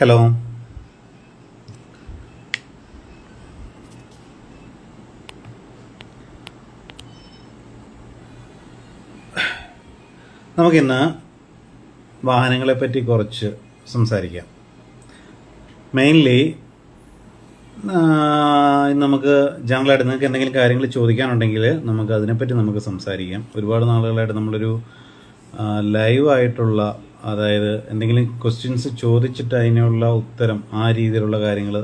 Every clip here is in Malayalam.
ഹലോ നമുക്കിന്ന് വാഹനങ്ങളെ പറ്റി കുറച്ച് സംസാരിക്കാം. മെയിൻലി നമുക്ക് ജനറലായിട്ട് നിങ്ങൾക്ക് എന്തെങ്കിലും കാര്യങ്ങൾ ചോദിക്കാനുണ്ടെങ്കിൽ നമുക്ക് അതിനെപ്പറ്റി നമുക്ക് സംസാരിക്കാം. ഒരുപാട് നാളുകളായിട്ട് നമ്മളൊരു ലൈവ് ആയിട്ടുള്ള അതായത് എന്തെങ്കിലും ക്വസ്റ്റ്യൻസ് ചോദിച്ചിട്ട് അതിനുള്ള ഉത്തരം ആ രീതിയിലുള്ള കാര്യങ്ങൾ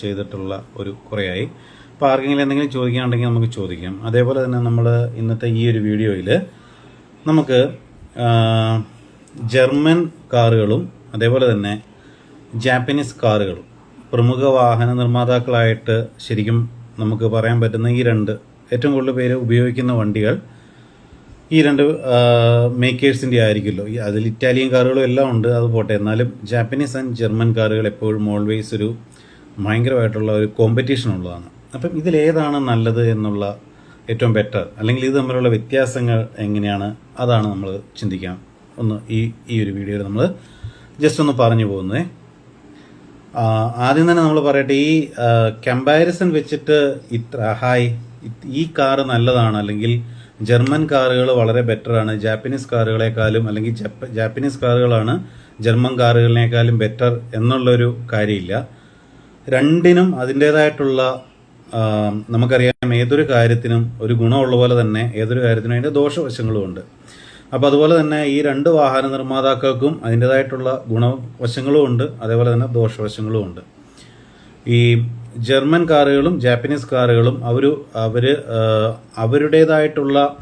ചെയ്തിട്ടുള്ള ഒരു കുറേയായി. അപ്പോൾ ആർക്കെങ്കിലും എന്തെങ്കിലും ചോദിക്കാനുണ്ടെങ്കിൽ നമുക്ക് ചോദിക്കാം. അതേപോലെ തന്നെ നമ്മൾ ഇന്നത്തെ ഈ ഒരു വീഡിയോയിൽ നമുക്ക് ജർമ്മൻ കാറുകളും അതേപോലെ തന്നെ ജാപ്പനീസ് കാറുകളും പ്രമുഖ വാഹന നിർമ്മാതാക്കളായിട്ട് ശരിക്കും നമുക്ക് പറയാൻ പറ്റുന്ന ഈ രണ്ട് ഏറ്റവും കൂടുതൽ പേര് ഉപയോഗിക്കുന്ന വണ്ടികൾ ഈ രണ്ട് മേക്കേഴ്സിന്റെ ആയിരിക്കുമല്ലോ. അതിൽ ഇറ്റാലിയൻ കാറുകളും എല്ലാം ഉണ്ട് അത് പോട്ടെ. എന്നാലും ജാപ്പനീസ് ആൻഡ് ജർമ്മൻ കാറുകൾ എപ്പോഴും ഓൾവേസ് ഒരു ഭയങ്കരമായിട്ടുള്ള ഒരു കോമ്പറ്റീഷൻ ഉള്ളതാണ്. അപ്പം ഇതിലേതാണ് നല്ലത് എന്നുള്ള ഏറ്റവും ബെറ്റർ അല്ലെങ്കിൽ ഇത് തമ്മിലുള്ള വ്യത്യാസങ്ങൾ എങ്ങനെയാണ്? അതാണ് നമ്മൾ ചിന്തിക്കാം ഒന്ന് ഈ ഈ ഒരു വീഡിയോയിൽ നമ്മൾ ജസ്റ്റ് ഒന്ന് പറഞ്ഞു പോകുന്നത് ആദ്യം തന്നെ നമ്മൾ പറയട്ടെ ഈ കമ്പാരിസൺ വെച്ചിട്ട് ഇത്ര ഹായ് ഈ കാറ് നല്ലതാണ് അല്ലെങ്കിൽ ജർമ്മൻ കാറുകൾ വളരെ ബെറ്ററാണ് ജാപ്പനീസ് കാറുകളെക്കാളും അല്ലെങ്കിൽ ജാപ്പനീസ് കാറുകളാണ് ജർമ്മൻ കാറുകളിനേക്കാളും ബെറ്റർ എന്നുള്ളൊരു കാര്യമില്ല. രണ്ടിനും അതിന്റേതായിട്ടുള്ള നമുക്കറിയാം ഏതൊരു കാര്യത്തിനും ഒരു ഗുണമുള്ള പോലെ തന്നെ ഏതൊരു കാര്യത്തിനും അതിന്റെ ദോഷവശങ്ങളും ഉണ്ട്. അപ്പോൾ അതുപോലെ തന്നെ ഈ രണ്ട് വാഹന നിർമ്മാതാക്കൾക്കും അതിന്റേതായിട്ടുള്ള ഗുണവശങ്ങളും ഉണ്ട് അതേപോലെ തന്നെ ദോഷവശങ്ങളും ഉണ്ട്. ഈ ജർമ്മൻ കാറുകളും ജാപ്പനീസ് കാറുകളും അവർ അവർ അവരുടേതായിട്ടുള്ള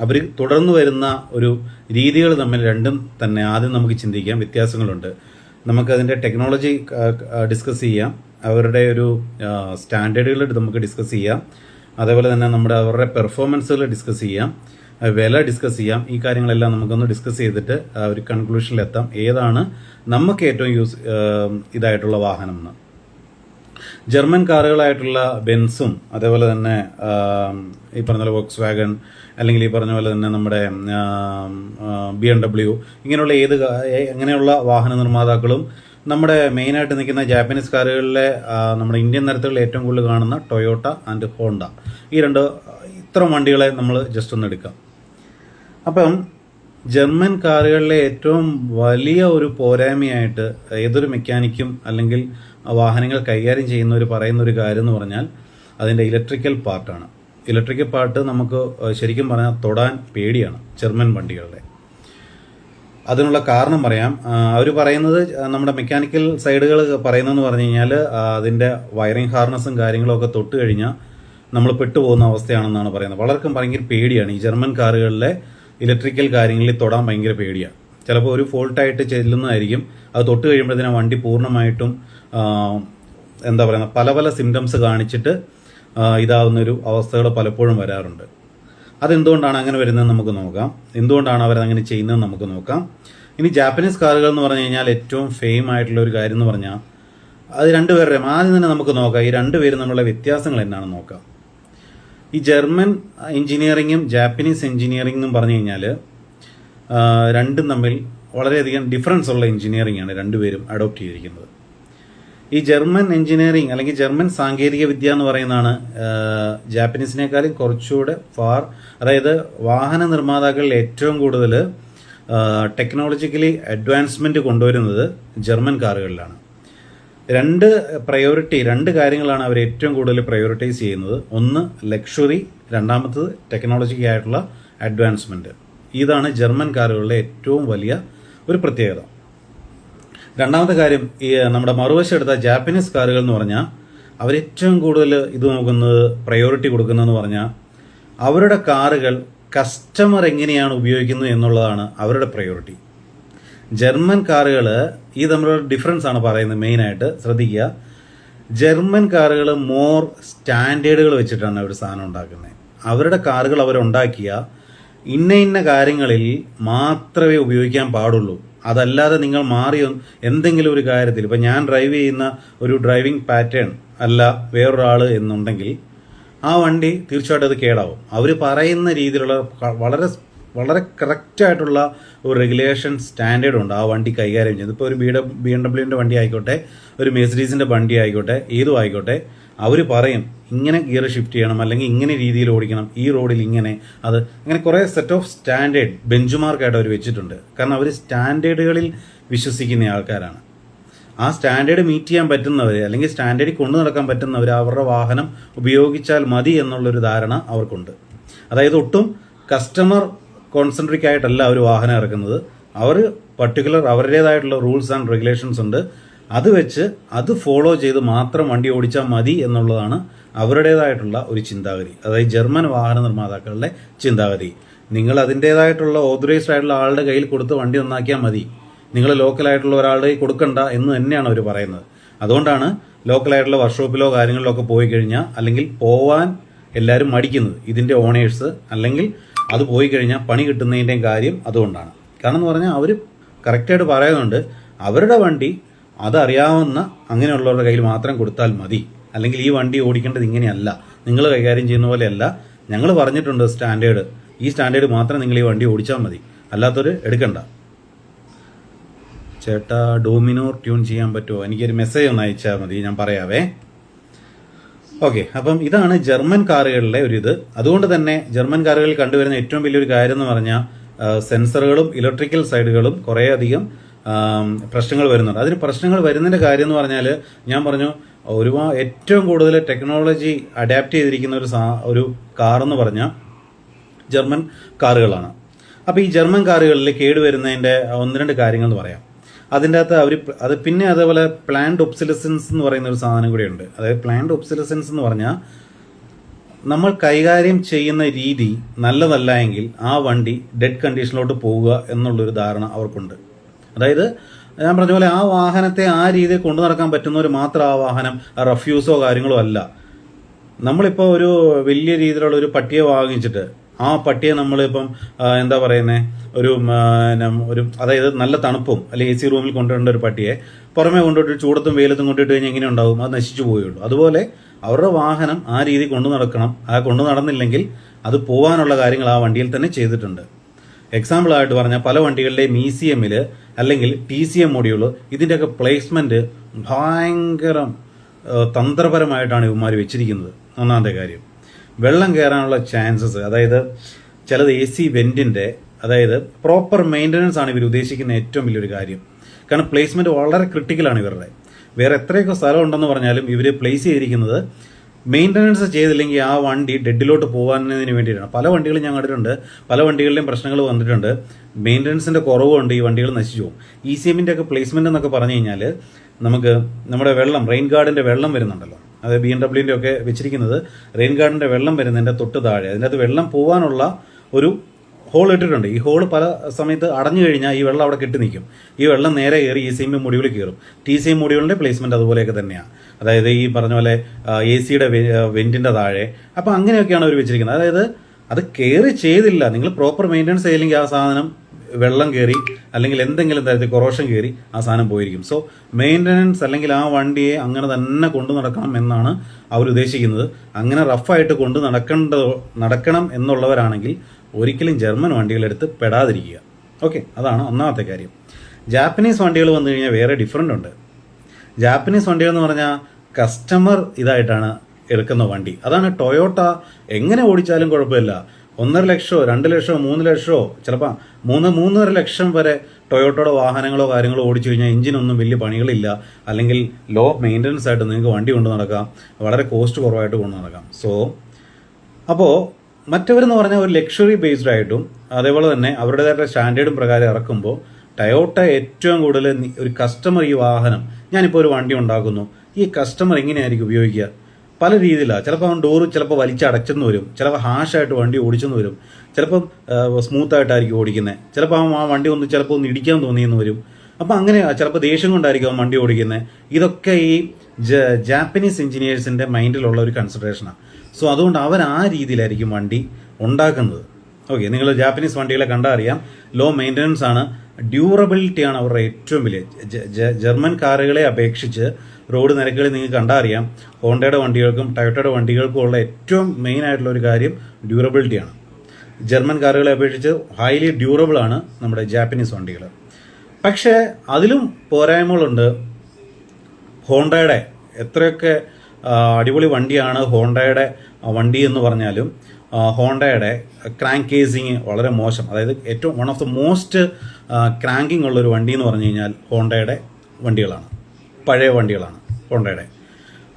അവർ തുടർന്നു വരുന്ന ഒരു രീതികൾ തമ്മിൽ രണ്ടും തന്നെ ആദ്യം നമുക്ക് ചിന്തിക്കാം. വ്യത്യാസങ്ങളുണ്ട്. നമുക്കതിന്റെ ടെക്നോളജി ഡിസ്കസ് ചെയ്യാം. അവരുടെ ഒരു സ്റ്റാൻഡേർഡുകൾ നമുക്ക് ഡിസ്കസ് ചെയ്യാം. അതേപോലെ തന്നെ നമ്മുടെ അവരുടെ പെർഫോമൻസുകൾ ഡിസ്കസ് ചെയ്യാം. വില ഡിസ്കസ് ചെയ്യാം. ഈ കാര്യങ്ങളെല്ലാം നമുക്കൊന്ന് ഡിസ്കസ് ചെയ്തിട്ട് ഒരു കൺക്ലൂഷനിലെത്താം. ഏതാണ് നമുക്ക് ഏറ്റവും യൂസ് ഇതായിട്ടുള്ള വാഹനം എന്ന് ജർമ്മൻ കാറുകളായിട്ടുള്ള ബെൻസും അതേപോലെ തന്നെ ഈ പറഞ്ഞ പോലെ വോക്സ് വാഗൺ അല്ലെങ്കിൽ ഈ പറഞ്ഞ പോലെ തന്നെ നമ്മുടെ ബി എം ഡബ്ല്യു ഇങ്ങനെയുള്ള ഏത് അങ്ങനെയുള്ള വാഹന നിർമ്മാതാക്കളും നമ്മുടെ മെയിനായിട്ട് നിൽക്കുന്ന ജാപ്പനീസ് കാറുകളിലെ നമ്മുടെ ഇന്ത്യൻ നിരത്തുകളിൽ ഏറ്റവും കൂടുതൽ കാണുന്ന ടൊയോട്ട ആൻഡ് ഹോണ്ട. ഈ രണ്ട് ഇത്തരം വണ്ടികളെ നമ്മൾ ജസ്റ്റ് ഒന്ന് എടുക്കാം. അപ്പം ജർമ്മൻ കാറുകളിലെ ഏറ്റവും വലിയ ഒരു പോരായ്മയായിട്ട് ഏതൊരു മെക്കാനിക്കും അല്ലെങ്കിൽ വാഹനങ്ങൾ കൈകാര്യം ചെയ്യുന്നവർ പറയുന്ന ഒരു കാര്യം എന്ന് പറഞ്ഞാൽ അതിന്റെ ഇലക്ട്രിക്കൽ പാർട്ടാണ്. ഇലക്ട്രിക്കൽ പാർട്ട് നമുക്ക് ശരിക്കും പറഞ്ഞാൽ തൊടാൻ പേടിയാണ് ജർമ്മൻ വണ്ടികളുടെ. അതിനുള്ള കാരണം പറയാം. അവർ പറയുന്നത് നമ്മുടെ മെക്കാനിക്കൽ സൈഡുകൾ പറയുന്നതെന്ന് പറഞ്ഞു കഴിഞ്ഞാൽ അതിന്റെ വയറിംഗ് ഹാർനസും കാര്യങ്ങളൊക്കെ തൊട്ട് കഴിഞ്ഞാൽ നമ്മൾ പെട്ടുപോകുന്ന അവസ്ഥയാണെന്നാണ് പറയുന്നത്. വളർക്കും ഭയങ്കര പേടിയാണ്. ഈ ജർമ്മൻ കാറുകളിലെ ഇലക്ട്രിക്കൽ കാര്യങ്ങളിൽ തൊടാൻ ഭയങ്കര പേടിയാണ്. ചിലപ്പോൾ ഒരു ഫോൾട്ടായിട്ട് ചെല്ലുന്നതായിരിക്കും. അത് തൊട്ട് കഴിയുമ്പോഴത്തേനും വണ്ടി പൂർണമായിട്ടും എന്താ പറയുക പല പല സിംറ്റംസ് കാണിച്ചിട്ട് ഇതാവുന്നൊരു അവസ്ഥകൾ പലപ്പോഴും വരാറുണ്ട്. അതെന്തുകൊണ്ടാണ് അങ്ങനെ വരുന്നത് നമുക്ക് നോക്കാം. എന്തുകൊണ്ടാണ് അവർ അങ്ങനെ ചെയ്യുന്നത് നമുക്ക് നോക്കാം. ഇനി ജാപ്പനീസ് കാറുകൾ എന്ന് പറഞ്ഞു കഴിഞ്ഞാൽ ഏറ്റവും ഫെയിം ആയിട്ടുള്ള ഒരു കാര്യം എന്ന് പറഞ്ഞാൽ അത് രണ്ടുപേരുടെയും ആദ്യം തന്നെ നമുക്ക് നോക്കാം. ഈ രണ്ടുപേരും തമ്മിലുള്ള വ്യത്യാസങ്ങൾ എന്നാണെന്ന് നോക്കാം. ഈ ജർമ്മൻ എഞ്ചിനീയറിങ്ങും ജാപ്പനീസ് എഞ്ചിനീയറിംഗ് എന്നും പറഞ്ഞു കഴിഞ്ഞാൽ രണ്ടും തമ്മിൽ വളരെയധികം ഡിഫറൻസ് ഉള്ള എഞ്ചിനീയറിംഗ് ആണ് രണ്ടുപേരും അഡോപ്റ്റ് ചെയ്തിരിക്കുന്നത്. ഈ ജർമ്മൻ എഞ്ചിനീയറിംഗ് അല്ലെങ്കിൽ ജർമ്മൻ സാങ്കേതിക വിദ്യ എന്ന് പറയുന്നതാണ് ജാപ്പനീസിനേക്കാളും കുറച്ചുകൂടെ ഫാർ അതായത് വാഹന നിർമ്മാതാക്കളിൽ ഏറ്റവും കൂടുതൽ ടെക്നോളജിക്കലി അഡ്വാൻസ്മെന്റ് കൊണ്ടുവരുന്നത് ജർമ്മൻ കാറുകളിലാണ്. രണ്ട് പ്രയോറിറ്റി രണ്ട് കാര്യങ്ങളാണ് അവർ ഏറ്റവും കൂടുതൽ പ്രയോറിറ്റൈസ് ചെയ്യുന്നത്. ഒന്ന് ലക്ഷറി രണ്ടാമത്തത് ടെക്നോളജിക്ക് ആയിട്ടുള്ള അഡ്വാൻസ്മെന്റ് ഇതാണ് ജർമ്മൻ കാറുകളുടെ ഏറ്റവും വലിയ ഒരു പ്രത്യേകത. രണ്ടാമത്തെ കാര്യം ഈ നമ്മുടെ മറുവശം എടുത്ത ജാപ്പനീസ് കാറുകൾ എന്ന് പറഞ്ഞാൽ അവർ ഏറ്റവും കൂടുതൽ ഇത് നോക്കുന്നത് പ്രയോറിറ്റി കൊടുക്കുന്നതെന്ന് പറഞ്ഞാൽ അവരുടെ കാറുകൾ കസ്റ്റമർ എങ്ങനെയാണ് ഉപയോഗിക്കുന്നത് എന്നുള്ളതാണ് അവരുടെ പ്രയോറിറ്റി ജർമ്മൻ കാറുകൾ ഈ തമ്മിലുള്ള ഡിഫറൻസ് ആണ് പറയുന്നത് മെയിനായിട്ട് ശ്രദ്ധിക്കുക. ജർമ്മൻ കാറുകൾ മോർ സ്റ്റാൻഡേർഡുകൾ വെച്ചിട്ടാണ് അവർ സാധനം ഉണ്ടാക്കുന്നത്. അവരുടെ കാറുകൾ അവരുണ്ടാക്കിയ ഇന്ന ഇന്ന കാര്യങ്ങളിൽ മാത്രമേ ഉപയോഗിക്കാൻ പാടുള്ളൂ. അതല്ലാതെ നിങ്ങൾ മാറി എന്തെങ്കിലും ഒരു കാര്യത്തിൽ ഇപ്പം ഞാൻ ഡ്രൈവ് ചെയ്യുന്ന ഒരു ഡ്രൈവിംഗ് പാറ്റേൺ അല്ല വേറൊരാൾ എന്നുണ്ടെങ്കിൽ ആ വണ്ടി തീർച്ചയായിട്ടും അത് കേടാവും. അവർ പറയുന്ന രീതിയിലുള്ള വളരെ വളരെ കറക്റ്റായിട്ടുള്ള ഒരു റെഗുലേഷൻ സ്റ്റാൻഡേർഡ് ഉണ്ട് ആ വണ്ടി കൈകാര്യം ചെയ്യുന്നത്. ഇപ്പോൾ ഒരു ബി ഡ ബി എം ഡബ്ല്യുവിന്റെ വണ്ടി ആയിക്കോട്ടെ ഒരു മെസ്ഡീസിന്റെ വണ്ടി ആയിക്കോട്ടെ ഏതും ആയിക്കോട്ടെ അവർ പറയും ഇങ്ങനെ ഗിയർ ഷിഫ്റ്റ് ചെയ്യണം അല്ലെങ്കിൽ ഇങ്ങനെ രീതിയിൽ ഓടിക്കണം. ഈ റോഡിൽ ഇങ്ങനെ. അത് അങ്ങനെ കുറേ സെറ്റ് ഓഫ് സ്റ്റാൻഡേർഡ് ബെഞ്ച് മാർക്കായിട്ട് അവർ വെച്ചിട്ടുണ്ട്. കാരണം അവർ സ്റ്റാൻഡേർഡുകളിൽ വിശ്വസിക്കുന്ന ആൾക്കാരാണ്. ആ സ്റ്റാൻഡേർഡ് മീറ്റ് ചെയ്യാൻ പറ്റുന്നവർ അല്ലെങ്കിൽ സ്റ്റാൻഡേർഡിൽ കൊണ്ടു നടക്കാൻ പറ്റുന്നവർ അവരുടെ വാഹനം ഉപയോഗിച്ചാൽ മതി എന്നുള്ളൊരു ധാരണ അവർക്കുണ്ട്. അതായത് ഒട്ടും കസ്റ്റമർ കോൺസെൻട്രിക് ആയിട്ടല്ല അവർ വാഹനം ഇറക്കുന്നത്. അവർ പർട്ടിക്കുലർ അവരുടേതായിട്ടുള്ള റൂൾസ് ആൻഡ് റെഗുലേഷൻസ് ഉണ്ട്. അത് വെച്ച് അത് ഫോളോ ചെയ്ത് മാത്രം വണ്ടി ഓടിച്ചാൽ മതി എന്നുള്ളതാണ് അവരുടേതായിട്ടുള്ള ഒരു ചിന്താഗതി. അതായത് ജർമ്മൻ വാഹന നിർമ്മാതാക്കളുടെ ചിന്താഗതി. നിങ്ങൾ അതിന്റേതായിട്ടുള്ള ഓതറൈസ്ഡ് ആയിട്ടുള്ള ആളുടെ കയ്യിൽ കൊടുത്ത് വണ്ടി നന്നാക്കിയാൽ മതി. നിങ്ങൾ ലോക്കലായിട്ടുള്ള ഒരാളുടെ കയ്യിൽ കൊടുക്കണ്ട എന്ന് തന്നെയാണ് അവർ പറയുന്നത്. അതുകൊണ്ടാണ് ലോക്കലായിട്ടുള്ള വർക്ക്ഷോപ്പിലോ കാര്യങ്ങളിലോ ഒക്കെ പോയി കഴിഞ്ഞാൽ അല്ലെങ്കിൽ പോവാൻ എല്ലാവരും മടിക്കുന്നത്. ഇതിന്റെ ഓണേഴ്സ് അല്ലെങ്കിൽ അത് പോയി കഴിഞ്ഞാൽ പണി കിട്ടുന്നതിന്റെയും കാര്യം അതുകൊണ്ടാണ്. കാരണം എന്ന് പറഞ്ഞാൽ അവർ കറക്റ്റായിട്ട് പറയുന്നുണ്ട്. അവരുടെ വണ്ടി അതറിയാവുന്ന അങ്ങനെയുള്ളവരുടെ കയ്യിൽ മാത്രം കൊടുത്താൽ മതി. അല്ലെങ്കിൽ ഈ വണ്ടി ഓടിക്കേണ്ടത് ഇങ്ങനെയല്ല. നിങ്ങൾ കൈകാര്യം ചെയ്യുന്ന പോലെയല്ല. ഞങ്ങൾ പറഞ്ഞിട്ടുണ്ട് സ്റ്റാൻഡേർഡ്. ഈ സ്റ്റാൻഡേർഡ് മാത്രം നിങ്ങൾ ഈ വണ്ടി ഓടിച്ചാൽ മതി. അല്ലാത്തവർ എടുക്കണ്ട. ചേട്ടാ ഡോമിനോർ ട്യൂൺ ചെയ്യാൻ പറ്റുമോ? എനിക്കൊരു മെസ്സേജ് ഒന്ന് അയച്ചാൽ മതി. ഞാൻ പറയാവേ. ഓക്കെ അപ്പം ഇതാണ് ജർമ്മൻ കാറുകളിലെ ഒരു ഇത്. അതുകൊണ്ട് തന്നെ ജർമ്മൻ കാറുകളിൽ കണ്ടുവരുന്ന ഏറ്റവും വലിയൊരു കാര്യം എന്ന് പറഞ്ഞാൽ സെൻസറുകളും ഇലക്ട്രിക്കൽ സൈഡുകളും കുറേയധികം പ്രശ്നങ്ങൾ വരുന്നുണ്ട്. അതിന് പ്രശ്നങ്ങൾ വരുന്നതിന്റെ കാര്യം എന്ന് പറഞ്ഞാൽ ഞാൻ പറഞ്ഞു ഒരുപാട് ഏറ്റവും കൂടുതൽ ടെക്നോളജി അഡാപ്റ്റ് ചെയ്തിരിക്കുന്ന ഒരു സാ ഒരു കാർ എന്ന് പറഞ്ഞാൽ ജർമ്മൻ കാറുകളാണ്. അപ്പോൾ ഈ ജർമ്മൻ കാറുകളിൽ കേടുവരുന്നതിന്റെ ഒന്ന് രണ്ട് കാര്യങ്ങൾ എന്ന് പറയാം. അതിന്റെ അകത്ത് അവർ അത് പിന്നെ അതേപോലെ പ്ലാൻഡ് ഒബ്സിലസൻസ് എന്ന് പറയുന്ന ഒരു സാധനം കൂടിയുണ്ട് അതായത് പ്ലാൻഡ് ഒബ്സിലസൻസ് എന്ന് പറഞ്ഞാൽ നമ്മൾ കൈകാര്യം ചെയ്യുന്ന രീതി നല്ലതല്ല എങ്കിൽ ആ വണ്ടി ഡെഡ് കണ്ടീഷനിലോട്ട് പോവുക എന്നുള്ളൊരു ധാരണ അവർക്കുണ്ട്. അതായത് ഞാൻ പറഞ്ഞ പോലെ ആ വാഹനത്തെ ആ രീതിയിൽ കൊണ്ടു നടക്കാൻ പറ്റുന്നവർ മാത്രം ആ വാഹനം റഫ്യൂസോ കാര്യങ്ങളോ അല്ല. നമ്മളിപ്പോൾ ഒരു വലിയ രീതിയിലുള്ള ഒരു പട്ടിയെ വാങ്ങിച്ചിട്ട് ആ പട്ടിയെ നമ്മളിപ്പം എന്താ പറയുന്നത് ഒരു ഒരു അതായത് നല്ല തണുപ്പും അല്ലെങ്കിൽ എ സി റൂമിൽ കൊണ്ടുവരേണ്ട ഒരു പട്ടിയെ പുറമേ കൊണ്ടുപോയിട്ട് ചൂടത്തും വെയിലത്തും കൊണ്ടിട്ട് കഴിഞ്ഞാൽ എങ്ങനെ ഉണ്ടാവും? അത് നശിച്ചു പോവുകയുള്ളൂ. അതുപോലെ അവരുടെ വാഹനം ആ രീതി കൊണ്ടു നടക്കണം. ആ കൊണ്ടു നടന്നില്ലെങ്കിൽ അത് പോകാനുള്ള കാര്യങ്ങൾ ആ വണ്ടിയിൽ തന്നെ ചെയ്തിട്ടുണ്ട്. എക്സാമ്പിൾ ആയിട്ട് പറഞ്ഞാൽ പല വണ്ടികളുടെയും ഇ സി എമ്മിൽ അല്ലെങ്കിൽ ടി സി എം മൊഡ്യൂൾ ഇതിന്റെയൊക്കെ പ്ലേസ്മെന്റ് ഭയങ്കര തന്ത്രപരമായിട്ടാണ് ഇവന്മാർ വെച്ചിരിക്കുന്നത്. ഒന്നാമത്തെ കാര്യം. വെള്ളം കയറാനുള്ള ചാൻസസ് അതായത് ചിലത് എ സി വെന്റിന്റെ അതായത് പ്രോപ്പർ മെയിന്റനൻസ് ആണ് ഇവർ ഉദ്ദേശിക്കുന്ന ഏറ്റവും വലിയൊരു കാര്യം. കാരണം പ്ലേസ്മെന്റ് വളരെ ക്രിട്ടിക്കലാണ് ഇവരുടെ. വേറെ എത്രയൊക്കെ സ്ഥലം ഉണ്ടെന്ന് പറഞ്ഞാലും ഇവർ പ്ലേസ് ചെയ്തിരിക്കുന്നത് മെയിന്റനൻസ് ചെയ്തില്ലെങ്കിൽ ആ വണ്ടി ഡെഡിലോട്ട് പോകാനതിന് വേണ്ടിയിട്ടാണ്. പല വണ്ടികളും ഞാൻ കണ്ടിട്ടുണ്ട്. പല വണ്ടികളിലും പ്രശ്നങ്ങൾ വന്നിട്ടുണ്ട്. മെയിന്റനൻസിന്റെ കുറവുണ്ട് ഈ വണ്ടികൾ നശിച്ചു പോകും. ഇ സി എമ്മിന്റെ ഒക്കെ പ്ലേസ്മെന്റ് എന്നൊക്കെ പറഞ്ഞു കഴിഞ്ഞാൽ നമുക്ക് നമ്മുടെ വെള്ളം റെയിൻ ഗാർഡിന്റെ വെള്ളം വരുന്നുണ്ടല്ലോ. അത് ബി എം ഡബ്ല്യൂന്റെ ഒക്കെ വെച്ചിരിക്കുന്നത്. റെയിൻ ഗാർഡിന്റെ വെള്ളം വരുന്നതിന്റെ തൊട്ട് താഴെ. അതിന്റെ അകത്ത് വെള്ളം പോകാനുള്ള ഒരു ഹോൾ ഇട്ടിട്ടുണ്ട്. ഈ ഹോൾ പല സമയത്ത് അടഞ്ഞു കഴിഞ്ഞാൽ ഈ വെള്ളം അവിടെ കെട്ടി നിൽക്കും. ഈ വെള്ളം നേരെ കയറി ഇ സി എം കയറും. ടി സി എം മൊഡ്യൂളിന്റെ പ്ലേസ്മെന്റ് അതുപോലെയൊക്കെ തന്നെയാണ് അതായത് ഈ പറഞ്ഞ പോലെ എ സിയുടെ വെന്റിന്റെ താഴെ. അപ്പം അങ്ങനെയൊക്കെയാണ് അവർ വെച്ചിരിക്കുന്നത്. അതായത് അത് കയറി ചെയ്തില്ല. നിങ്ങൾ പ്രോപ്പർ മെയിന്റനൻസ് ചെയ്തില്ലെങ്കിൽ ആ സാധനം വെള്ളം കയറി അല്ലെങ്കിൽ എന്തെങ്കിലും തരത്തിൽ കൊറോഷൻ കയറി ആ സാധനം പോയിരിക്കും. സോ മെയിന്റനൻസ് അല്ലെങ്കിൽ ആ വണ്ടിയെ അങ്ങനെ തന്നെ കൊണ്ടു നടക്കണം എന്നാണ് അവർ ഉദ്ദേശിക്കുന്നത്. അങ്ങനെ റഫായിട്ട് കൊണ്ടു നടക്കേണ്ട നടക്കണം എന്നുള്ളവരാണെങ്കിൽ ഒരിക്കലും ജർമ്മൻ വണ്ടികളെടുത്ത് പെടാതിരിക്കുക. ഓക്കെ അതാണ് ഒന്നാമത്തെ കാര്യം. ജാപ്പനീസ് വണ്ടികൾ വന്നു കഴിഞ്ഞാൽ വേറെ ഡിഫറന്റ് ഉണ്ട്. ജാപ്പനീസ് വണ്ടികൾ എന്ന് പറഞ്ഞാൽ കസ്റ്റമർ ഇതായിട്ടാണ് എടുക്കുന്ന വണ്ടി. അതാണ് ടൊയോട്ട. എങ്ങനെ ഓടിച്ചാലും കുഴപ്പമില്ല. ഒന്നര ലക്ഷമോ രണ്ട് ലക്ഷമോ മൂന്ന് ലക്ഷമോ ചിലപ്പോൾ മൂന്ന് മൂന്നര ലക്ഷം വരെ ടൊയോട്ടയുടെ വാഹനങ്ങളോ കാര്യങ്ങളോ ഓടിച്ചു കഴിഞ്ഞാൽ എഞ്ചിനൊന്നും വലിയ പണികളില്ല. അല്ലെങ്കിൽ ലോ മെയിന്റനൻസ് ആയിട്ട് നിങ്ങൾക്ക് വണ്ടി കൊണ്ട് നടക്കാം. വളരെ കോസ്റ്റ് കുറവായിട്ട് കൊണ്ട് നടക്കാം. സോ അപ്പോൾ മറ്റവരെന്ന് പറഞ്ഞാൽ ഒരു ലക്ഷറി ബേസ്ഡ് ആയിട്ടും അതേപോലെ തന്നെ അവരുടേതായിട്ടുള്ള സ്റ്റാൻഡേർഡും പ്രകാരം ഇറക്കുമ്പോൾ ടയോട്ട ഏറ്റവും കൂടുതൽ ഒരു കസ്റ്റമർ ഈ വാഹനം ഞാനിപ്പോൾ ഒരു വണ്ടി ഉണ്ടാക്കുന്നു. ഈ കസ്റ്റമർ എങ്ങനെയായിരിക്കും ഉപയോഗിക്കുക? പല രീതിയിലാണ്. ചിലപ്പോൾ അവൻ ഡോറ് ചിലപ്പോൾ വലിച്ചടച്ചെന്ന് വരും. ചിലപ്പോൾ ഹാഷായിട്ട് വണ്ടി ഓടിച്ചെന്ന് വരും. ചിലപ്പം സ്മൂത്ത് ആയിട്ടായിരിക്കും ഓടിക്കുന്നത് ചിലപ്പോൾ അവൻ ആ വണ്ടി ഒന്ന് ചിലപ്പോൾ ഒന്ന് ഇടിക്കാൻ തോന്നിയെന്ന് വരും. അപ്പം അങ്ങനെ ചിലപ്പോൾ ദേഷ്യം കൊണ്ടായിരിക്കും അവൻ വണ്ടി ഓടിക്കുന്നത് ഇതൊക്കെ ഈ ജാപ്പനീസ് എഞ്ചിനീയേഴ്സിന്റെ മൈൻഡിലുള്ള ഒരു കൺസിഡറേഷനാണ് സോ അതുകൊണ്ട് അവർ ആ രീതിയിലായിരിക്കും വണ്ടി ഉണ്ടാക്കുന്നത്. ഓക്കെ നിങ്ങൾ ജാപ്പനീസ് വണ്ടികളെ കണ്ടാൽ അറിയാം. ലോ മെയിന്റനൻസ് ആണ്. ഡ്യൂറബിലിറ്റി ആണ് അവരുടെ ഏറ്റവും വലിയ. ജർമ്മൻ കാറുകളെ അപേക്ഷിച്ച് റോഡ് നിരക്കുകളിൽ നിങ്ങൾക്ക് കണ്ടാൽ അറിയാം. ഹോണ്ടയുടെ വണ്ടികൾക്കും ടയോട്ടയുടെ വണ്ടികൾക്കും ഉള്ള ഏറ്റവും മെയിൻ ആയിട്ടുള്ള ഒരു കാര്യം ഡ്യൂറബിലിറ്റിയാണ് ജർമ്മൻ കാറുകളെ അപേക്ഷിച്ച് ഹൈലി ഡ്യൂറബിൾ ആണ് നമ്മുടെ ജാപ്പനീസ് വണ്ടികൾ. പക്ഷേ അതിലും പോരായ്മകളുണ്ട്. ഹോണ്ടയുടെ എത്രയൊക്കെ അടിപൊളി വണ്ടിയാണ്. ഹോണ്ടയുടെ വണ്ടി എന്ന് പറഞ്ഞാലും ഹോണ്ടയുടെ ക്രാങ്ക് കേസിങ് വളരെ മോശം. അതായത് ഏറ്റവും one of the most cranking ഉള്ള ഒരു വണ്ടി എന്ന് പറഞ്ഞു കഴിഞ്ഞാൽ ഹോണ്ടയുടെ വണ്ടികളാണ്. പഴയ വണ്ടികളാണ് ഹോണ്ടയുടെ.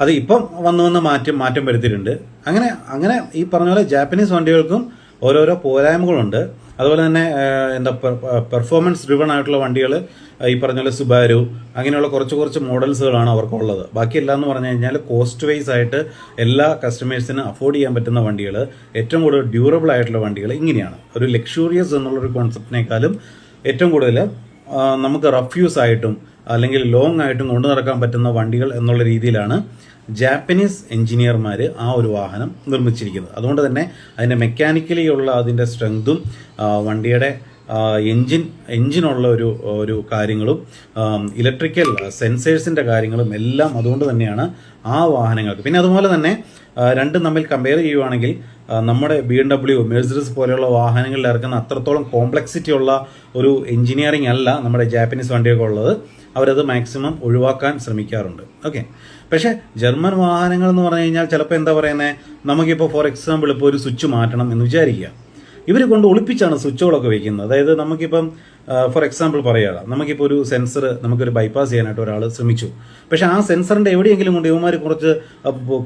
അത് ഇപ്പം വന്നു വന്ന് മാറ്റം മാറ്റം വരുത്തിയിട്ടുണ്ട്. അങ്ങനെ അങ്ങനെ ഈ പറഞ്ഞ പോലെ ജാപ്പനീസ് വണ്ടികൾക്കും ഓരോരോ പോരായ്മകളുണ്ട്. അതുപോലെ തന്നെ എന്താ പെർഫോമൻസ് ഡ്രിവൺ ആയിട്ടുള്ള വണ്ടികൾ ഈ പറഞ്ഞ പോലെ സുബാരു അങ്ങനെയുള്ള കുറച്ച് കുറച്ച് മോഡൽസുകളാണ് അവർക്കുള്ളത്. ബാക്കിയെല്ലാം എന്ന് പറഞ്ഞു കഴിഞ്ഞാൽ കോസ്റ്റ് വൈസ് ആയിട്ട് എല്ലാ കസ്റ്റമേഴ്സിനും അഫോർഡ് ചെയ്യാൻ പറ്റുന്ന വണ്ടികൾ ഏറ്റവും കൂടുതൽ ഡ്യൂറബിൾ ആയിട്ടുള്ള വണ്ടികൾ ഇങ്ങനെയാണ്. ഒരു ലക്ഷൂറിയസ് എന്നുള്ളൊരു കോൺസെപ്റ്റിനേക്കാളും ഏറ്റവും കൂടുതൽ നമുക്ക് റഫ്യൂസ് ആയിട്ടും അല്ലെങ്കിൽ ലോങ് ആയിട്ടും കൊണ്ടു നടക്കാൻ പറ്റുന്ന വണ്ടികൾ എന്നുള്ള രീതിയിലാണ് ജാപ്പനീസ് എഞ്ചിനീയർമാർ ആ ഒരു വാഹനം നിർമ്മിച്ചിരിക്കുന്നത്. അതുകൊണ്ട് തന്നെ അതിന്റെ മെക്കാനിക്കലി ഉള്ള അതിന്റെ സ്ട്രെങ്തും വണ്ടിയുടെ എൻജിൻ എൻജിനുള്ള ഒരു ഒരു കാര്യങ്ങളും ഇലക്ട്രിക്കൽ സെൻസേഴ്സിന്റെ കാര്യങ്ങളും എല്ലാം അതുകൊണ്ട് തന്നെയാണ് ആ വാഹനങ്ങൾക്ക്. പിന്നെ അതുപോലെ തന്നെ രണ്ടും തമ്മിൽ കമ്പയർ ചെയ്യുവാണെങ്കിൽ നമ്മുടെ ബി എം ഡബ്ല്യു മെഴ്സിഡസ് പോലെയുള്ള വാഹനങ്ങളിൽ ഇറക്കുന്ന അത്രത്തോളം കോംപ്ലക്സിറ്റി ഉള്ള ഒരു എഞ്ചിനീയറിംഗ് അല്ല നമ്മുടെ ജാപ്പനീസ് വണ്ടിയൊക്കെ ഉള്ളത്. അവരത് മാക്സിമം ഒഴിവാക്കാൻ ശ്രമിക്കാറുണ്ട്. ഓക്കെ പക്ഷേ ജർമ്മൻ വാഹനങ്ങൾ എന്ന് പറഞ്ഞു കഴിഞ്ഞാൽ ചിലപ്പോൾ എന്താ പറയുന്നത് നമുക്കിപ്പോൾ ഫോർ എക്സാമ്പിൾ ഇപ്പോൾ ഒരു സ്വിച്ച് മാറ്റണം എന്ന് വിചാരിക്കുക. ഇവർ കൊണ്ട് ഒളിപ്പിച്ചാണ് സ്വിച്ചുകളൊക്കെ വെക്കുന്നത്. അതായത് നമുക്കിപ്പം ഫോർ എക്സാമ്പിൾ പറയുക നമുക്കിപ്പോൾ ഒരു സെൻസർ നമുക്കൊരു ബൈപ്പാസ് ചെയ്യാനായിട്ട് ഒരാൾ ശ്രമിച്ചു. പക്ഷേ ആ സെൻസറിന്റെ എവിടെയെങ്കിലും കൊണ്ട് ഇവന്മാർ കുറച്ച്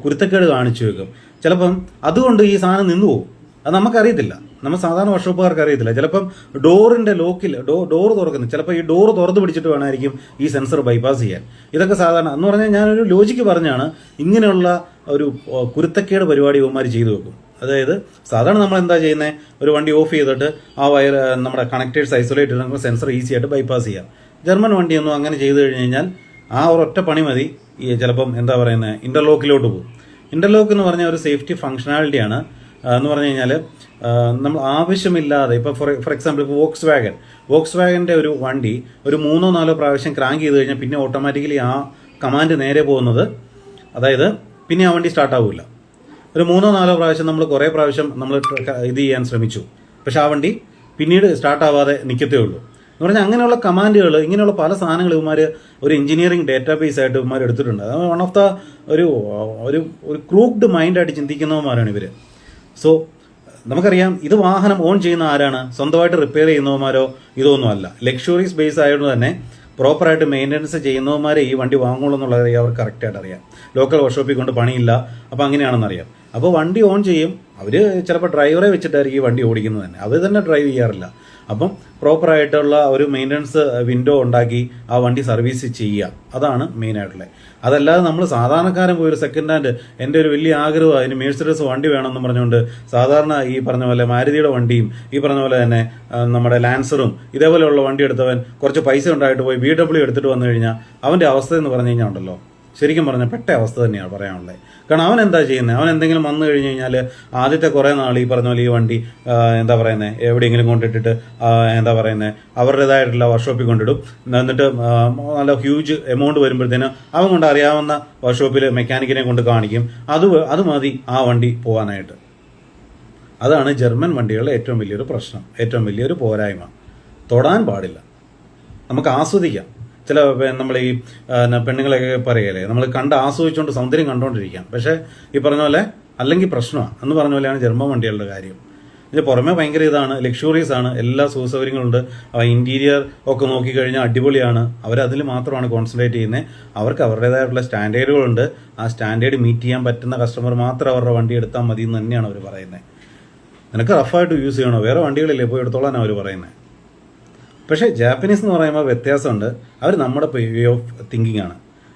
കുരുത്തക്കേട് കാണിച്ചു വെക്കും. ചിലപ്പം അതുകൊണ്ട് ഈ സാധനം നിന്നു പോകും. അത് നമുക്കറിയത്തില്ല. നമ്മൾ സാധാരണ വർഷോപ്പുകാർക്ക് അറിയത്തില്ല. ചിലപ്പം ഡോറിന്റെ ലോക്കിൽ ഡോ ഡോർ തുറക്കുന്നു. ചിലപ്പോൾ ഈ ഡോർ തുറന്നു പിടിച്ചിട്ട് വേണമായിരിക്കും ഈ സെൻസർ ബൈപ്പാസ് ചെയ്യാൻ. ഇതൊക്കെ സാധാരണ എന്ന് പറഞ്ഞാൽ ഞാനൊരു ലോജിക്ക് പറഞ്ഞാണ് ഇങ്ങനെയുള്ള ഒരു കുരുത്തക്കേട് പരിപാടി ഇവന്മാർ ചെയ്തു വെക്കും. അതായത് സാധാരണ നമ്മൾ എന്താ ചെയ്യുന്നത് ഒരു വണ്ടി ഓഫ് ചെയ്തിട്ട് ആ വയർ നമ്മുടെ കണക്റ്റേഴ്സ് ഐസൊലേറ്റ് ചെയ്ത് സെൻസർ ഈസി ആയിട്ട് ബൈപ്പാസ് ചെയ്യാം. ജർമ്മൻ വണ്ടിയൊന്നും അങ്ങനെ ചെയ്തു കഴിഞ്ഞ് കഴിഞ്ഞാൽ ആ ഒരൊറ്റ പണി മതി. ഈ ചിലപ്പം എന്താ പറയുന്നത് ഇന്റർലോക്കിലോട്ട് പോകും. ഇന്റർലോക്ക് എന്ന് പറഞ്ഞ ഒരു സേഫ്റ്റി ഫംഗ്ഷനാലിറ്റിയാണ് എന്ന് പറഞ്ഞു കഴിഞ്ഞാൽ നമ്മൾ ആവശ്യമില്ലാതെ ഇപ്പോൾ ഫോർ ഫോർ എക്സാമ്പിൾ ഇപ്പോൾ വോക്സ് വാഗൻ വോക്സ് വാഗന്റെ ഒരു വണ്ടി ഒരു മൂന്നോ നാലോ പ്രാവശ്യം ക്രാങ്ക് ചെയ്ത് കഴിഞ്ഞാൽ പിന്നെ ഓട്ടോമാറ്റിക്കലി ആ കമാൻഡ് നേരെ പോകുന്നത് അതായത് പിന്നെ ആ വണ്ടി സ്റ്റാർട്ട് ആവില്ല ഒരു മൂന്നോ നാലോ പ്രാവശ്യം നമ്മൾ കുറേ പ്രാവശ്യം നമ്മൾ ഇത് ചെയ്യാൻ ശ്രമിച്ചു. പക്ഷെ ആ വണ്ടി പിന്നീട് സ്റ്റാർട്ട് ആവാതെ നിൽക്കത്തേ ഉള്ളൂ. എന്ന് പറഞ്ഞാൽ അങ്ങനെയുള്ള കമാൻഡുകൾ ഇങ്ങനെയുള്ള പല സാധനങ്ങൾ ഇവന്മാർ ഒരു എഞ്ചിനീയറിംഗ് ഡേറ്റാബേസ് ആയിട്ട് ഇവന്മാർ എടുത്തിട്ടുണ്ട്. അത് വൺ ഓഫ് ദ ഒരു ഒരു ഒരു ക്രൂക്ഡ് മൈൻഡായിട്ട് ചിന്തിക്കുന്നവന്മാരാണ് ഇവർ സോ നമുക്കറിയാം ഇത് വാഹനം ഓൺ ചെയ്യുന്ന ആരാണ്? സ്വന്തമായിട്ട് റിപ്പയർ ചെയ്യുന്നവന്മാരോ? ഇതൊന്നും അല്ല. ലക്ഷറി സ്പേസ് ആയതുകൊണ്ട് തന്നെ പ്രോപ്പറായിട്ട് മെയിന്റനൻസ് ചെയ്യുന്നവന്മാരെ ഈ വണ്ടി വാങ്ങുള്ളൂ എന്നുള്ളത് അവർക്ക് കറക്റ്റായിട്ട് അറിയാം. ലോക്കൽ വർക്ക്ഷോപ്പിൽ കൊണ്ട് പണിയില്ല. അപ്പോൾ അങ്ങനെയാണെന്ന് അറിയാം. അപ്പോൾ വണ്ടി ഓൺ ചെയ്യും. അവർ ചിലപ്പോൾ ഡ്രൈവറെ വെച്ചിട്ടായിരിക്കും ഈ വണ്ടി ഓടിക്കുന്നത് തന്നെ. അവർ തന്നെ ഡ്രൈവ് ചെയ്യാറില്ല. അപ്പം പ്രോപ്പറായിട്ടുള്ള ഒരു മെയിന്റനൻസ് വിൻഡോ ഉണ്ടാക്കി ആ വണ്ടി സർവീസ് ചെയ്യുക. അതാണ് മെയിനായിട്ടുള്ളത് അതല്ലാതെ നമ്മൾ സാധാരണക്കാരൻ പോയി ഒരു സെക്കൻഡ് ഹാൻഡ് എന്റെ ഒരു വലിയ ആഗ്രഹം അതിന് മേഴ്സിഡസ് വണ്ടി വേണമെന്ന് പറഞ്ഞുകൊണ്ട് സാധാരണ ഈ പറഞ്ഞ പോലെ മാരുതിയുടെ വണ്ടിയും ഈ പറഞ്ഞ പോലെ തന്നെ നമ്മുടെ ലാൻസറും ഇതേപോലെയുള്ള വണ്ടി എടുത്തവൻ കുറച്ച് പൈസ ഉണ്ടായിട്ട് പോയി ബി ഡബ്ല്യു എടുത്തിട്ട് വന്നു കഴിഞ്ഞാൽ അവന്റെ അവസ്ഥ എന്ന് പറഞ്ഞു കഴിഞ്ഞാൽ ഉണ്ടല്ലോ. ശരിക്കും പറഞ്ഞാൽ പെട്ട അവസ്ഥ തന്നെയാണ് പറയാനുള്ളത്. കാരണം അവൻ എന്താ ചെയ്യുന്നത് അവൻ എന്തെങ്കിലും വന്നു കഴിഞ്ഞു കഴിഞ്ഞാൽ ആദ്യത്തെ കുറേ നാൾ ഈ പറഞ്ഞ പോലെ ഈ വണ്ടി എന്താ പറയുന്നത് എവിടെയെങ്കിലും കൊണ്ടിട്ടിട്ട് എന്താ പറയുന്നത് അവരുടേതായിട്ടുള്ള വർക്ക്ഷോപ്പിൽ കൊണ്ടിടും. എന്നിട്ട് നല്ല ഹ്യൂജ് എമൗണ്ട് വരുമ്പോഴത്തേനും അവൻ കൊണ്ട് അറിയാവുന്ന വർക്ക്ഷോപ്പിൽ മെക്കാനിക്കിനെ കൊണ്ട് കാണിക്കും. അത് അത് മതി ആ വണ്ടി പോകാനായിട്ട് അതാണ് ജർമ്മൻ വണ്ടികളുടെ ഏറ്റവും വലിയൊരു പ്രശ്നം ഏറ്റവും വലിയൊരു പോരായ്മ. തൊടാൻ പാടില്ല. നമുക്ക് ആസ്വദിക്കാം. ചില നമ്മൾ ഈ പെണ്ണുങ്ങളെയൊക്കെ പറയല്ലേ നമ്മൾ കണ്ട് ആസ്വദിച്ചുകൊണ്ട് സൗന്ദര്യം കണ്ടുകൊണ്ടിരിക്കാം പക്ഷേ ഈ പറഞ്ഞ പോലെ അല്ലെങ്കിൽ പ്രശ്നമാണ് എന്ന് പറഞ്ഞ പോലെയാണ് ജർമ്മൻ വണ്ടികളുടെ കാര്യം. ഇതിന് പുറമെ ഭയങ്കര ഇതാണ് ലക്ഷറീസ് ആണ് എല്ലാ സുഖസൗകര്യങ്ങളുണ്ട്. ഇന്റീരിയർ ഒക്കെ നോക്കിക്കഴിഞ്ഞാൽ അടിപൊളിയാണ്. അവരതിൽ മാത്രമാണ് കോൺസെൻട്രേറ്റ് ചെയ്യുന്നത് അവർക്ക് അവരുടേതായിട്ടുള്ള സ്റ്റാൻഡേർഡുകളുണ്ട്. ആ സ്റ്റാൻഡേർഡ് മീറ്റ് ചെയ്യാൻ പറ്റുന്ന കസ്റ്റമർ മാത്രം അവരുടെ വണ്ടി എടുത്താൽ മതി എന്ന് തന്നെയാണ് അവർ പറയുന്നത് നിനക്ക് റഫായിട്ട് യൂസ് ചെയ്യണോ? വേറെ വണ്ടികളില്ലേ? പോയി എടുത്തോളാനാണ് അവർ പറയുന്നത് പക്ഷേ ജാപ്പനീസ് എന്ന് പറയുമ്പോൾ വ്യത്യാസമുണ്ട്. അവർ നമ്മുടെ വേ ഓഫ് തിങ്കിങ് ആണ്.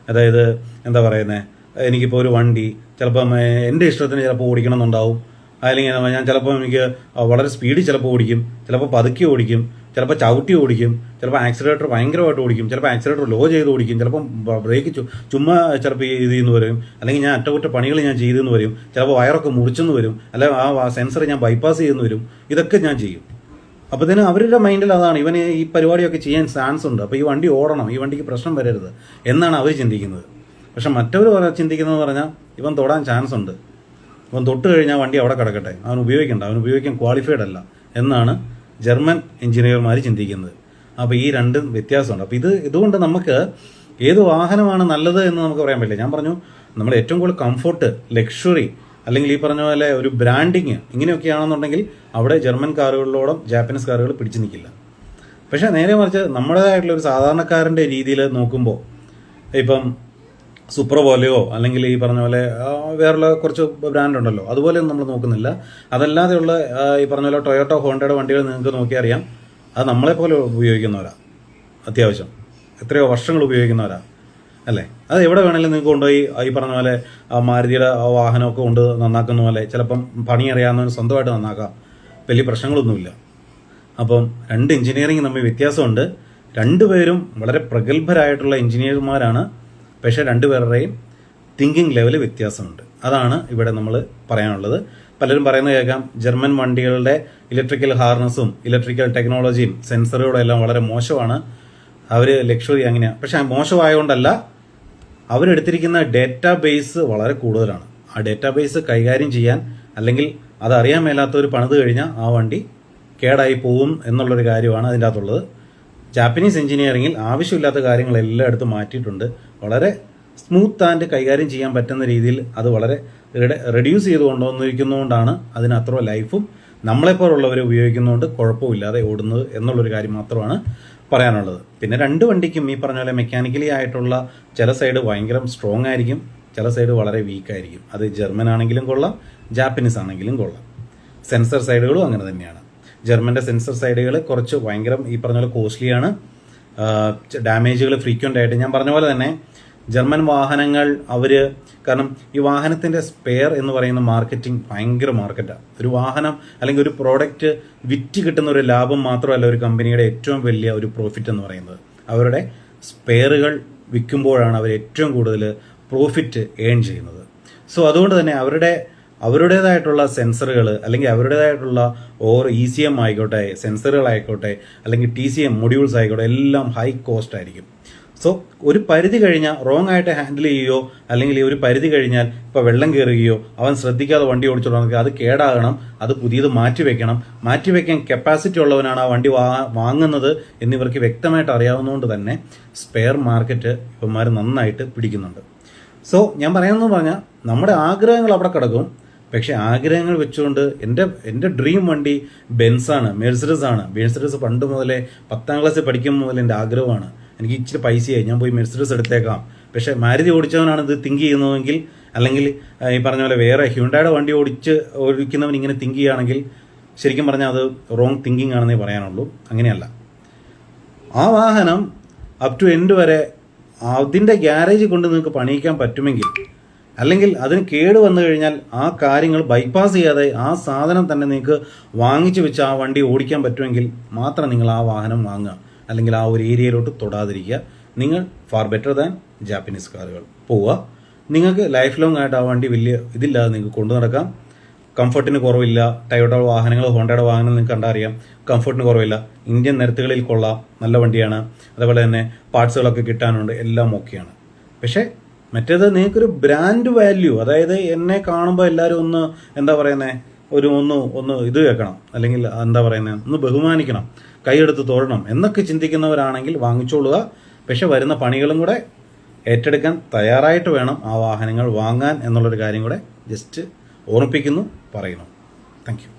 അതായത് എന്താ പറയുന്നത് എനിക്കിപ്പോൾ ഒരു വണ്ടി ചിലപ്പം എന്റെ ഇഷ്ടത്തിന് ചിലപ്പോൾ ഓടിക്കണം എന്നുണ്ടാവും അല്ലെങ്കിൽ ഞാൻ ചിലപ്പോൾ എനിക്ക് വളരെ സ്പീഡിൽ ചിലപ്പോൾ ഓടിക്കും ചിലപ്പോൾ പതുക്കി ഓടിക്കും ചിലപ്പോൾ ചവിട്ടി ഓടിക്കും ചിലപ്പോൾ ആക്സിലേറ്റർ ഭയങ്കരമായിട്ട് ഓടിക്കും ചിലപ്പോൾ ആക്സിലേറ്റർ ലോ ചെയ്ത് ഓടിക്കും ചിലപ്പം ബ്രേക്ക് ചുമ്മാ ചിലപ്പോൾ ഇത് ചെയ്യുന്നു വരും. അല്ലെങ്കിൽ ഞാൻ അറ്റകുറ്റ പണികൾ ഞാൻ ചെയ്തെന്ന് വരും. ചിലപ്പോൾ വയറൊക്കെ മുറിച്ചെന്ന് വരും. അല്ലെങ്കിൽ ആ സെൻസർ ഞാൻ ബൈപ്പാസ് ചെയ്യുന്നു വരും. ഇതൊക്കെ ഞാൻ ചെയ്യും. അപ്പോൾ ഇതിന് അവരുടെ മൈൻഡിൽ അതാണ് ഇവന് ഈ പരിപാടിയൊക്കെ ചെയ്യാൻ ചാൻസ് ഉണ്ട്. അപ്പോൾ ഈ വണ്ടി ഓടണം ഈ വണ്ടിക്ക് പ്രശ്നം വരരുത് എന്നാണ് അവർ ചിന്തിക്കുന്നത്. പക്ഷെ മറ്റവർ പറയാ ചിന്തിക്കുന്നത് പറഞ്ഞാൽ ഇവൻ തൊടാൻ ചാൻസ് ഉണ്ട്. ഇവൻ തൊട്ട് കഴിഞ്ഞാൽ വണ്ടി അവിടെ കിടക്കട്ടെ. അവൻ ഉപയോഗിക്കണ്ട അവൻ ഉപയോഗിക്കാൻ ക്വാളിഫൈഡ് അല്ല എന്നാണ് ജർമ്മൻ എഞ്ചിനീയർമാർ ചിന്തിക്കുന്നത്. അപ്പോൾ ഈ രണ്ടും വ്യത്യാസമുണ്ട്. അപ്പോൾ ഇത് ഇതുകൊണ്ട് നമുക്ക് ഏത് വാഹനമാണ് നല്ലത് എന്ന് നമുക്ക് പറയാൻ പറ്റില്ല. ഞാൻ പറഞ്ഞു നമ്മൾ ഏറ്റവും കൂടുതൽ കംഫർട്ട് ലക്ഷറി അല്ലെങ്കിൽ ഈ പറഞ്ഞ പോലെ ഒരു ബ്രാൻഡിങ് ഇങ്ങനെയൊക്കെയാണെന്നുണ്ടെങ്കിൽ അവിടെ ജർമ്മൻ കാറുകളിലോടും ജാപ്പനീസ് കാറുകൾ പിടിച്ചു നിൽക്കില്ല. പക്ഷേ നേരെ മറിച്ച് നമ്മുടേതായിട്ടുള്ള ഒരു സാധാരണക്കാരന്റെ രീതിയിൽ നോക്കുമ്പോൾ ഇപ്പം സൂപ്പർ പോലെയോ അല്ലെങ്കിൽ ഈ പറഞ്ഞ പോലെ വേറെയുള്ള കുറച്ച് ബ്രാൻഡ് ഉണ്ടല്ലോ. അതുപോലെയൊന്നും നമ്മൾ നോക്കുന്നില്ല. അതല്ലാതെയുള്ള ഈ പറഞ്ഞ പോലെ ടൊയോട്ടോ ഹോണ്ടയുടെ വണ്ടികൾ നിങ്ങൾക്ക് നോക്കിയറിയാം. അത് നമ്മളെപ്പോലെ ഉപയോഗിക്കുന്നവരാ. അത്യാവശ്യം. എത്രയോ വർഷങ്ങൾ ഉപയോഗിക്കുന്നവരാ. അല്ലേ? അത് എവിടെ വേണമെങ്കിലും നിങ്ങൾക്ക് കൊണ്ടുപോയി ഈ പറഞ്ഞ പോലെ മാരുതിയുടെ വാഹനമൊക്കെ കൊണ്ട് നന്നാക്കുന്ന പോലെ ചിലപ്പം പണി അറിയാവുന്നവന് സ്വന്തമായിട്ട് നന്നാക്കാം. വലിയ പ്രശ്നങ്ങളൊന്നുമില്ല. അപ്പം രണ്ട് എഞ്ചിനീയറിംഗ് തമ്മിൽ വ്യത്യാസമുണ്ട്. രണ്ടുപേരും വളരെ പ്രഗത്ഭരായിട്ടുള്ള എഞ്ചിനീയർമാരാണ്. പക്ഷേ രണ്ടുപേരുടെയും തിങ്കിങ് ലെവൽ വ്യത്യാസമുണ്ട്. അതാണ് ഇവിടെ നമ്മൾ പറയാനുള്ളത്. പലരും പറയുന്നത് കേൾക്കാം ജർമ്മൻ വണ്ടികളുടെ ഇലക്ട്രിക്കൽ ഹാർനസും ഇലക്ട്രിക്കൽ ടെക്നോളജിയും സെൻസറുകളും എല്ലാം വളരെ മോശമാണ്. അവർ ലക്ഷറി അങ്ങനെയാണ് പക്ഷെ മോശമായതുകൊണ്ടല്ല അവരെടുത്തിരിക്കുന്ന ഡേറ്റാ ബേസ് വളരെ കൂടുതലാണ്. ആ ഡേറ്റാ ബേസ് കൈകാര്യം ചെയ്യാൻ അല്ലെങ്കിൽ അത് അറിയാൻ മേലാത്തവർ പണിത് കഴിഞ്ഞാൽ ആ വണ്ടി കേടായി പോകും എന്നുള്ളൊരു കാര്യമാണ് അതിന്റെ അകത്തുള്ളത് ജാപ്പനീസ് എഞ്ചിനീയറിങ്ങിൽ ആവശ്യമില്ലാത്ത കാര്യങ്ങളെല്ലാം എടുത്ത് മാറ്റിയിട്ടുണ്ട്. വളരെ സ്മൂത്ത് ആൻഡ് കൈകാര്യം ചെയ്യാൻ പറ്റുന്ന രീതിയിൽ അത് വളരെ റെഡ്യൂസ് ചെയ്ത് കൊണ്ടുവന്നിരിക്കുന്നതുകൊണ്ടാണ് അതിന് അത്ര ലൈഫും നമ്മളെപ്പോലുള്ളവരെ ഉപയോഗിക്കുന്നതുകൊണ്ട് കുഴപ്പമില്ലാതെ ഓടുന്നത് എന്നുള്ളൊരു കാര്യം മാത്രമാണ്. പറയാനുള്ളത്. പിന്നെ രണ്ട് വണ്ടിക്കും ഈ പറഞ്ഞ പോലെ മെക്കാനിക്കലി ആയിട്ടുള്ള ചില സൈഡ് ഭയങ്കര സ്ട്രോങ് ആയിരിക്കും ചില സൈഡ് വളരെ വീക്ക് ആയിരിക്കും. അത് ജർമ്മൻ ആണെങ്കിലും കൊള്ളാം ജാപ്പനീസ് ആണെങ്കിലും കൊള്ളാം. സെൻസർ സൈഡുകളും അങ്ങനെ തന്നെയാണ്. ജർമ്മന്റെ സെൻസർ സൈഡുകൾ കുറച്ച് ഭയങ്കര ഈ പറഞ്ഞ പോലെ കോസ്റ്റ്ലിയാണ് ഡാമേജുകൾ ഫ്രീക്വന്റ് ആയിട്ട് ഞാൻ പറഞ്ഞ പോലെ തന്നെ ജർമ്മൻ വാഹനങ്ങൾ അവർ കാരണം ഈ വാഹനത്തിന്റെ സ്പെയർ എന്ന് പറയുന്ന മാർക്കറ്റിംഗ് ഭയങ്കര മാർക്കറ്റാണ് ഒരു വാഹനം അല്ലെങ്കിൽ ഒരു പ്രോഡക്റ്റ് വിറ്റ് കിട്ടുന്ന ഒരു ലാഭം മാത്രമല്ല ഒരു കമ്പനിയുടെ ഏറ്റവും വലിയ ഒരു പ്രോഫിറ്റ് എന്ന് പറയുന്നത്. അവരുടെ സ്പെയറുകൾ വിൽക്കുമ്പോഴാണ് അവർ ഏറ്റവും കൂടുതൽ പ്രോഫിറ്റ് ഏൺ ചെയ്യുന്നത്. സോ അതുകൊണ്ട് തന്നെ അവരുടെ അവരുടേതായിട്ടുള്ള സെൻസറുകൾ അല്ലെങ്കിൽ അവരുടേതായിട്ടുള്ള ഓർ ഇ സി എം ആയിക്കോട്ടെ സെൻസറുകളായിക്കോട്ടെ അല്ലെങ്കിൽ ടി സി എം മൊഡ്യൂൾസ് ആയിക്കോട്ടെ എല്ലാം ഹൈ കോസ്റ്റ് ആയിരിക്കും. സോ ഒരു പരിധി കഴിഞ്ഞാൽ റോങ് ആയിട്ട് ഹാൻഡിൽ ചെയ്യുകയോ അല്ലെങ്കിൽ ഒരു പരിധി കഴിഞ്ഞാൽ ഇപ്പോൾ വെള്ളം കയറുകയോ അവൻ ശ്രദ്ധിക്കാതെ വണ്ടി ഓടിച്ചു അത് കേടാകണം അത് പുതിയത് മാറ്റി വെക്കണം. മാറ്റി വെക്കാൻ കപ്പാസിറ്റി ഉള്ളവനാണ് ആ വണ്ടി വാങ്ങുന്നത് എന്നിവർക്ക് വ്യക്തമായിട്ട് അറിയാവുന്നതുകൊണ്ട് തന്നെ സ്പെയർ മാർക്കറ്റ് ഇവന്മാർ നന്നായിട്ട് പിടിക്കുന്നുണ്ട്. സോ ഞാൻ പറയാമെന്ന് പറഞ്ഞാൽ നമ്മുടെ ആഗ്രഹങ്ങൾ അവിടെ കിടക്കും. പക്ഷെ ആഗ്രഹങ്ങൾ വെച്ചുകൊണ്ട് എന്റെ എന്റെ ഡ്രീം വണ്ടി ബെൻസാണ് മെഴ്സഡസ് ആണ്. മെഴ്സഡസ് പണ്ട് മുതലേ പത്താം ക്ലാസ്സിൽ പഠിക്കുമ്പോൾ മുതൽ എന്റെ ആഗ്രഹമാണ്. എനിക്ക് ഇച്ചിരി പൈസയായി. ഞാൻ പോയി മെർസിഡസ് എടുത്തേക്കാം. പക്ഷേ മാരുതി ഓടിച്ചവനാണ് ഇത് തിങ്ക് ചെയ്യുന്നതെങ്കിൽ അല്ലെങ്കിൽ ഈ പറഞ്ഞ പോലെ വേറെ ഹ്യൂണ്ടായുടെ വണ്ടി ഓടിച്ച് ഓടിക്കുന്നവൻ ഇങ്ങനെ തിങ്ക് ചെയ്യുകയാണെങ്കിൽ ശരിക്കും പറഞ്ഞാൽ അത് റോങ് തിങ്കിങ് ആണെന്നേ പറയാനുള്ളൂ. അങ്ങനെയല്ല. ആ വാഹനം അപ് ടു എൻഡ് വരെ അതിന്റെ ഗ്യാരേജ് കൊണ്ട് നിങ്ങൾക്ക് പണിയിക്കാൻ പറ്റുമെങ്കിൽ അല്ലെങ്കിൽ അതിന് കേട് വന്നു കഴിഞ്ഞാൽ ആ കാര്യങ്ങൾ ബൈപ്പാസ് ചെയ്യാതെ ആ സാധനം തന്നെ നിങ്ങൾക്ക് വാങ്ങിച്ചു വെച്ച് ആ വണ്ടി ഓടിക്കാൻ പറ്റുമെങ്കിൽ മാത്രം നിങ്ങൾ ആ വാഹനം വാങ്ങുക. അല്ലെങ്കിൽ ആ ഒരു ഏരിയയിലോട്ട് തൊടാതിരിക്കുക. നിങ്ങൾ ഫാർ ബെറ്റർ ദാൻ ജാപ്പനീസ് കാറുകൾ പോവുക. നിങ്ങൾക്ക് ലൈഫ് ലോങ് ആയിട്ട് ആ വണ്ടി വലിയ ഇതില്ലാതെ നിങ്ങൾക്ക് കൊണ്ടു നടക്കാം. കംഫർട്ടിന് കുറവില്ല. ടയോട്ട വാഹനങ്ങൾ ഹോണ്ടയുടെ വാഹനങ്ങൾ നിങ്ങൾക്ക് കണ്ടറിയാം കംഫർട്ടിന് കുറവില്ല. ഇന്ത്യൻ നിരത്തുകളിൽ കൊള്ളാം. നല്ല വണ്ടിയാണ്. അതേപോലെ തന്നെ പാർട്സുകളൊക്കെ കിട്ടാനുണ്ട്. എല്ലാം ഓക്കെയാണ് പക്ഷേ മറ്റേത് നിങ്ങൾക്കൊരു ബ്രാൻഡ് വാല്യൂ അതായത് എന്നെ കാണുമ്പോൾ എല്ലാവരും ഒന്ന് എന്താ പറയുന്നത് ഒരു ഒന്ന് ഒന്ന് ഇത് കേൾക്കണം. അല്ലെങ്കിൽ എന്താ പറയുന്നത് ഒന്ന് ബഹുമാനിക്കണം. കൈയെടുത്ത് തോഴണം എന്നൊക്കെ ചിന്തിക്കുന്നവരാണെങ്കിൽ വാങ്ങിച്ചോളുക. പക്ഷെ വരുന്ന പണികളും കൂടെ ഏറ്റെടുക്കാൻ തയ്യാറായിട്ട് വേണം ആ വാഹനങ്ങൾ വാങ്ങാൻ എന്നുള്ളൊരു കാര്യം കൂടെ ജസ്റ്റ് ഓർമ്മിപ്പിക്കുന്നു പറയുന്നു. താങ്ക്